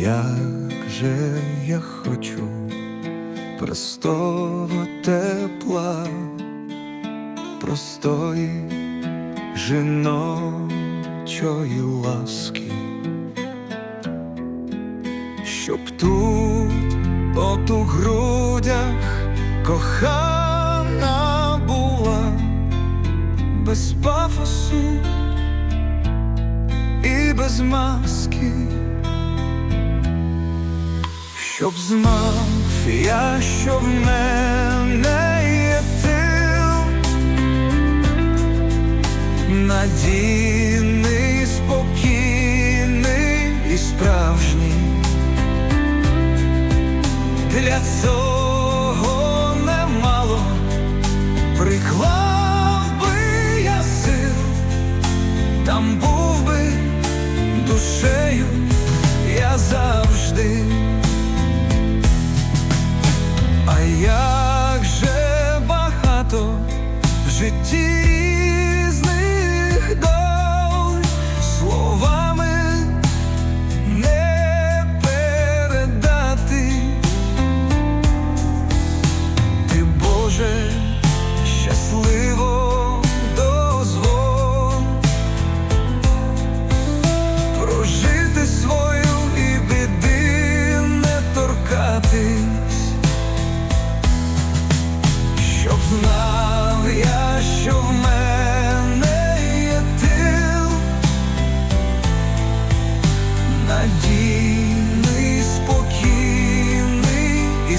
Як же я хочу простого тепла, простої жіночої ласки, щоб тут, от у грудях, кохана була без пафосу і без маски. Щоб знав я, що в мене є тил, надійний, спокійний і справжній. Для цього як же багато в житті різних доль словами не передати. Ти, Боже,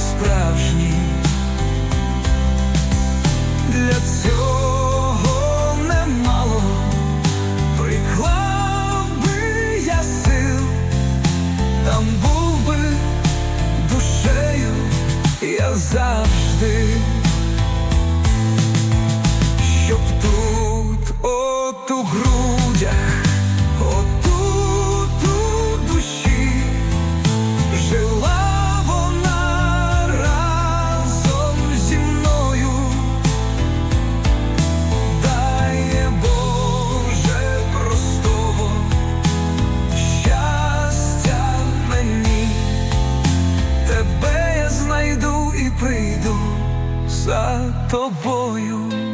справжній. Для цього прийду за тобою.